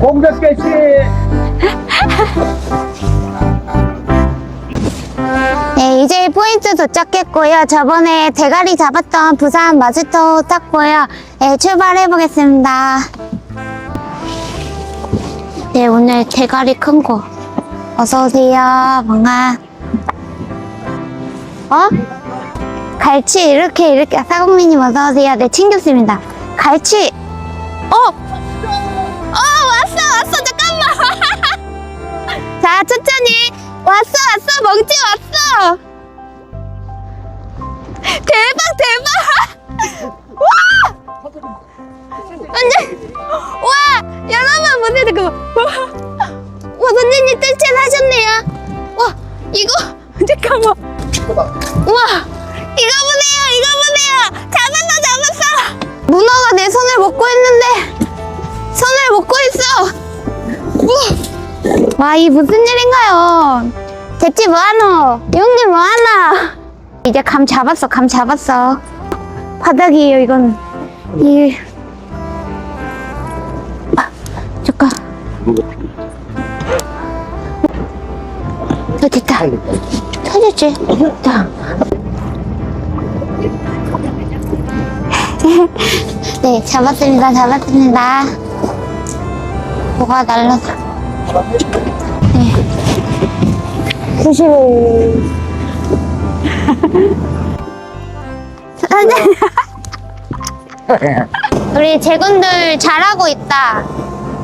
공격 개시. 네, 이제 포인트 도착했고요. 저번에 대가리 잡았던 부산 마스터 탔고요. 네, 출발해 보겠습니다. 네, 오늘 대가리 큰 거. 어서 오세요. 반가. 어? 갈치 이렇게 이렇게 사공민님 어서 오세요. 네, 챙겼습니다. 갈치. 어? 어, 왔어, 왔어. 잠깐만. 자, 천천히. 왔어, 왔어. 멍치 왔어. 대박, 대박. 와! 완전, 와! 여러분, 보세요. 잠깐만. 와, 와 선생님 뜰채 하셨네요. 와, 이거, 잠깐만. 우와, 이거 보세요. 이거 보세요. 잡았어, 잡았어. 문어가 내 손을 먹고 있는 우와. 와, 이 무슨 일인가요? 대체 뭐하노? 용기 뭐하나? 이제 감 잡았어, 감 잡았어. 바닥이에요, 이건. 이. 아, 잠깐. 어, 됐다. 터졌지? 됐다. 네, 잡았습니다, 잡았습니다. 뭐가 날라서. 네. 구시로. 우리 제군들 잘하고 있다.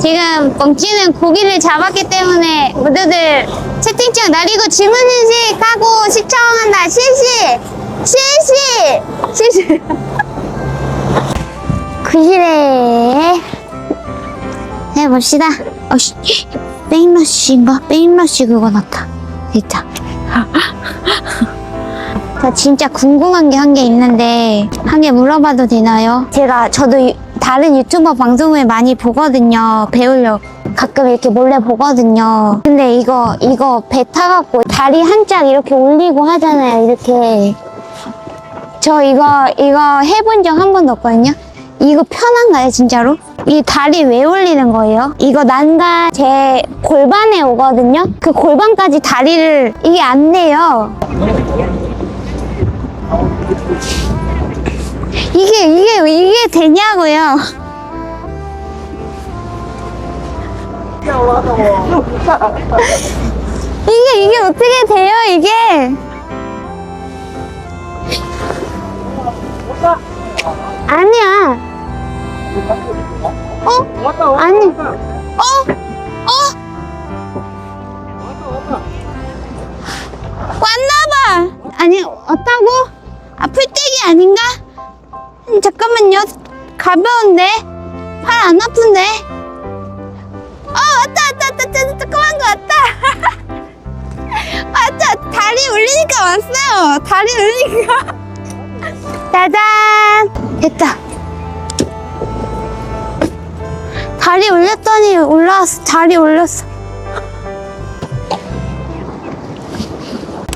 지금 멍찌는 고기를 잡았기 때문에 모두들 채팅창 날리고 질문 인식 하고 시청한다. 실시! 실시! 실시! 구시래. 해봅시다. 어씨, 백러쉬인가? 백러쉬 그거 같아. 됐다. 저 진짜 궁금한 게한개 있는데 한 개 물어봐도 되나요? 제가 저도 유- 다른 유튜버 방송을 많이 보거든요. 배우려고 가끔 이렇게 몰래 보거든요. 근데 이거 이거 배 타갖고 다리 한짝 이렇게 올리고 하잖아요. 이렇게 저 이거 이거 해본 적 한 번도 없거든요. 이거 편한가요, 진짜로? 이 다리 왜 올리는 거예요? 이거 난간 제 골반에 오거든요. 그 골반까지 다리를 이게 안 돼요. 이게 이게 이게 되냐고요? 이게 이게 어떻게 돼요, 이게? 아니야. 어? 왔다 왔다. 아니. 왔다. 어? 어? 왔나봐. 아니, 왔다고? 아, 풀떼기 아닌가? 음, 잠깐만요. 가벼운데? 팔 안 아픈데? 어, 왔다, 왔다, 왔다, 왔다, 조그만 거 왔다. 왔다, 다리 올리니까 왔어요. 다리 올리니까. 짜잔! 됐다. 다리 올렸더니 올라왔어. 다리 올렸어.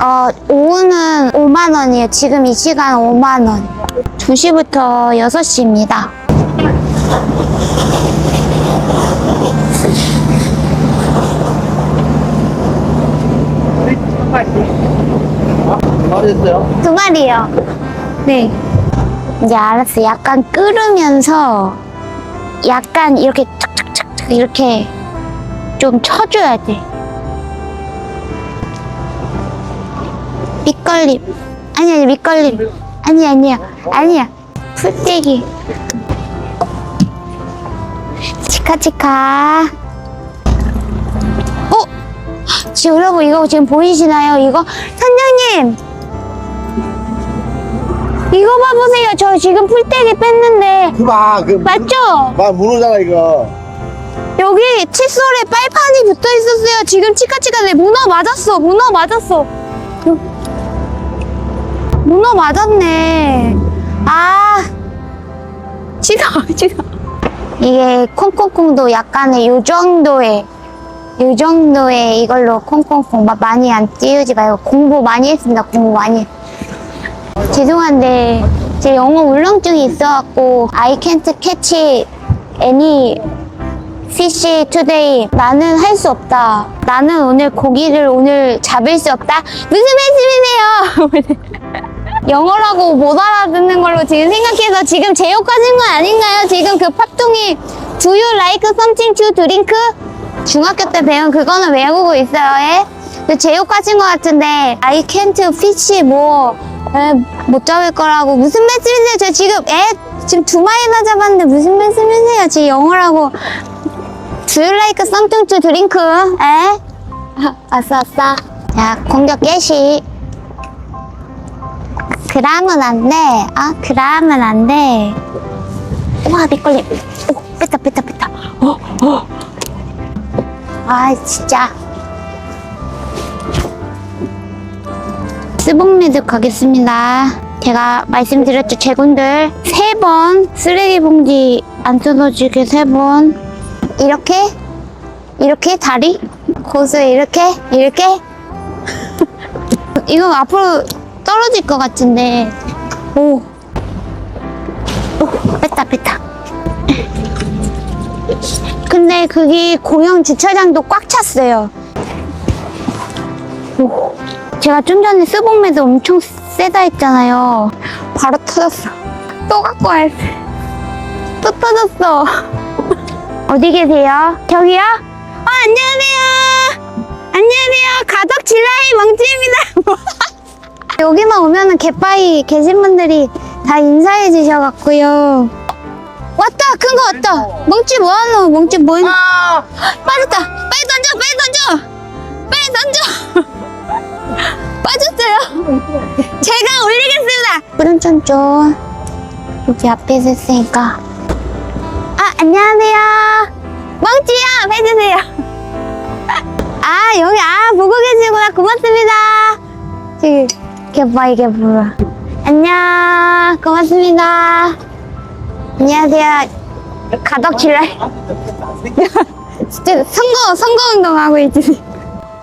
어, 오후는 5만 원이에요. 지금 이 시간 5만 원. 2시부터 6시입니다. 말했어요. 두 마리요. 네. 이제 알았어. 약간 끓으면서 약간 이렇게 착착착착 이렇게 좀 쳐줘야 돼. 밑걸림. 아니, 아니, 밑걸림. 아니, 아니야. 아니야. 풀떼기. 치카치카. 어? 지금 여러분, 이거 지금 보이시나요? 이거? 선장님! 이거 봐보세요. 저 지금 풀떼기 뺐는데. 그봐 그 맞죠? 막 문어잖아 이거. 여기 칫솔에 빨판이 붙어 있었어요. 지금 치카치카 내 문어 맞았어. 문어 맞았어. 요- 문어 맞았네. 아. 치사, 치사. 이게 콩콩콩도 약간의 요 정도의 요 정도의 이걸로 콩콩콩 막 많이 안 띄우지 말고 공부 많이 했습니다. 공부 많이. 죄송한데 제 영어 울렁증이 있어갖고 I can't catch any fish today. 나는 할 수 없다. 나는 오늘 고기를 오늘 잡을 수 없다. 무슨 말씀이세요? 영어라고 못 알아듣는 걸로 지금 생각해서 지금 제 욕하신 거 아닌가요? 지금 그 팝송이 Do you like something to drink? 중학교 때 배운 그거는 외우고 있어요. 예? 근데 제 욕하신 것 같은데 I can't fish 뭐 에, 못 잡을 거라고 무슨 말씀이세요? 저 지금 애 지금 두 마리나 잡았는데 무슨 말씀이세요? 지금 영어라고 Do you like something to drink? 에? 아, 아싸 아싸 자 공격 개시 그라면 안 돼. 아, 그라면 안 돼. 와, 밑걸림. 오, 뺐다, 뺐다, 뺐다. 어, 어. 아, 진짜. 스봉매듭 가겠습니다. 제가 말씀드렸죠, 제군들. 세 번, 쓰레기 봉지 안 뜯어지게 세 번. 이렇게, 이렇게 다리, 고수 이렇게, 이렇게. 이거 앞으로 떨어질 것 같은데. 오. 오, 뺐다, 뺐다. 근데 그게 공영 주차장도 꽉 찼어요. 오. 제가 좀 전에 스봉매도 엄청 세다 했잖아요. 바로 터졌어. 또 갖고 와야 돼. 또 터졌어. 어디 계세요? 저기요? 어, 안녕하세요. 안녕하세요. 가덕 진라이 멍찌입니다. 여기만 오면은 갯바위 계신 분들이 다 인사해 주셔갖고요. 왔다! 큰 거 왔다! 멍찌 뭐하노? 멍찌 뭐, 아! 빠졌다! 빨리 던져! 빨리 던져! 빨리 던져! 빠졌어요! 제가 올리겠습니다! 뿌른쫀쫀 여기 앞에서 했으니까. 아 안녕하세요. 멍찌야 해주세요. 아 여기 아 보고 계시구나. 고맙습니다. 저기 개봐 이게 뭐야. 안녕. 고맙습니다. 안녕하세요. 가덕질래 진짜 선거 선거 운동하고 있지.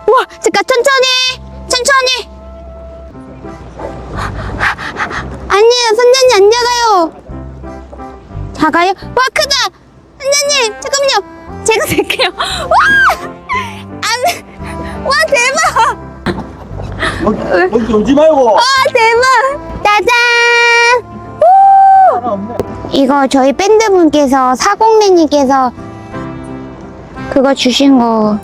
와 잠깐 천천히 천천히 아니에요 선장님 안 작아요. 작아요? 와 크다! 선장님 잠깐만요. 제가 될게요. 와 안 와 대박! 거기 오지 말고. 와 대박! 짜잔! 하나 없네. 이거 저희 밴드분께서 사공매님께서 그거 주신 거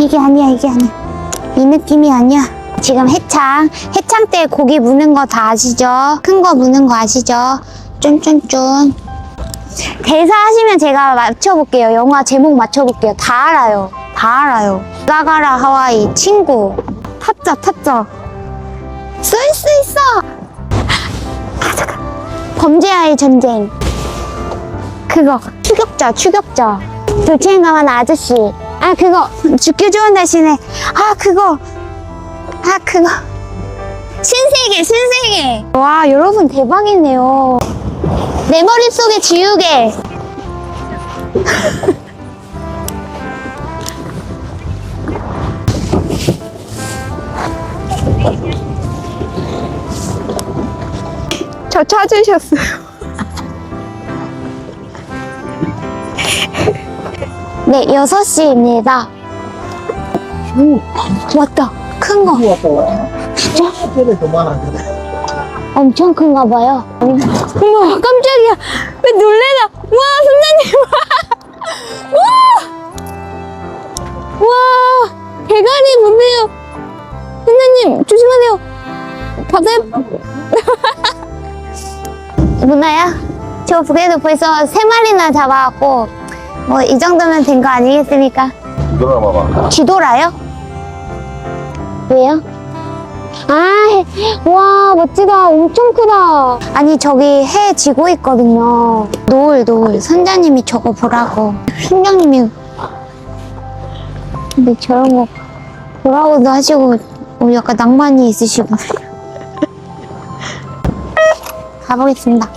이게 아니야 이게 아니야. 이 느낌이 아니야. 지금 해창 해창 때 고기 무는 거 다 아시죠? 큰 거 무는 거 아시죠? 쫀쫀쫀. 대사 하시면 제가 맞춰볼게요. 영화 제목 맞춰볼게요. 다 알아요. 다 알아요. 가가라 하와이. 친구. 타짜 타짜 쓸 수 있어! 아 잠깐. 범죄와의 전쟁. 그거. 추격자 추격자. 돌체인 강한 아저씨 아 그거 죽기 좋은 대신에 아 그거. 아 그거. 신세계 신세계. 와 여러분 대박이네요. 내 머릿속에 지우개. 저 찾으셨어요. 네, 6시입니다. 오, 왔다. 큰 거. 진짜? 호텔에. 엄청 큰가 봐요. 어머, 깜짝이야. 왜 놀래나? 와, 선생님. 와! 와, 대가리 보세요. 선생님, 조심하세요. 바다에. 누나야? 저 그래도 벌써 세 마리나 잡아갖고, 뭐, 이 정도면 된 거 아니겠습니까? 돌아봐봐. 쥐돌아요? 왜요? 아, 해- 와, 멋지다. 엄청 크다. 아니, 저기 해 지고 있거든요. 노을, 노을. 선장님이 저거 보라고. 선장님이. 근데 저런 거 보라고도 하시고, 어, 약간 낭만이 있으시고. 가보겠습니다.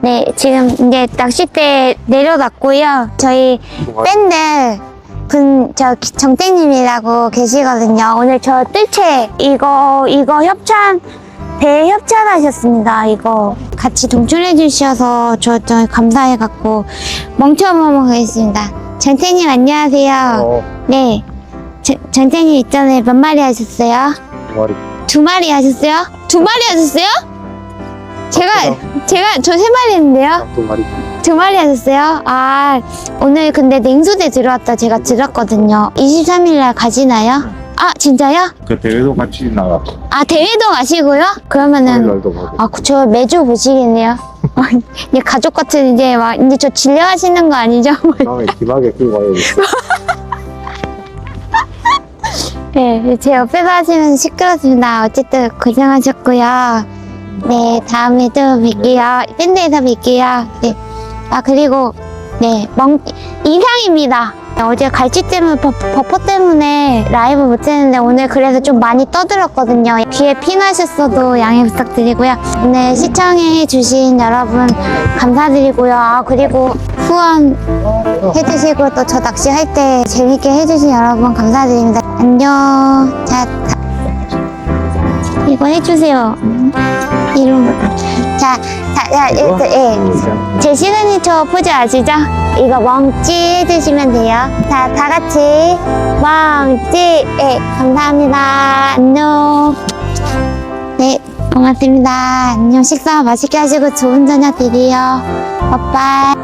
네, 지금 이제 낚싯대 내려놨고요. 저희 밴드 분, 저, 정땡님이라고 계시거든요. 오늘 저 뜰채, 이거, 이거 협찬, 배 협찬하셨습니다. 이거. 같이 동출해 주셔서 저, 저 감사해 갖고, 멍청 한번 가겠습니다. 정땡님 안녕하세요. 어, 네. 저, 정땡님 있잖아요. 몇 마리 하셨어요? 머리. 두 마리 하셨어요? 두 마리 하셨어요? 제가, 제가, 저 세 마리 했는데요? 두 마리. 두 마리 하셨어요? 아, 오늘 근데 냉수대 들어왔다 제가 들었거든요. 23일 날 가시나요? 아, 진짜요? 그 대회도 같이 나가. 아, 대회도 가시고요? 그러면은, 날도 가고. 아, 저 매주 보시겠네요. 이제 가족 같은 이제 막, 이제 저 진료하시는 거 아니죠? 다음에 기막에 끌고 와야겠어. 네, 제 옆에서 하시면 시끄럽습니다. 어쨌든 고생하셨고요. 네, 다음에 또 뵐게요. 밴드에서 뵐게요. 네. 아, 그리고, 네, 멍, 이상입니다. 어제 갈치 때문에, 버, 버퍼 때문에 라이브 못 했는데 오늘 그래서 좀 많이 떠들었거든요. 귀에 피 나셨어도 양해 부탁드리고요. 오늘 시청해주신 여러분 감사드리고요. 아, 그리고 후원 해주시고 또 저 낚시 할 때 재밌게 해주신 여러분 감사드립니다. 안녕. 자, 다- 이거 해주세요. 이름. 자, 자, 자, 예, 예. 제 시그니처 포즈 아시죠? 이거 멍찌 해주시면 돼요. 자, 다 같이 멍찌. 예, 감사합니다. 안녕. 네, 고맙습니다. 안녕. 식사 맛있게 하시고 좋은 저녁 되세요. 빠빠이.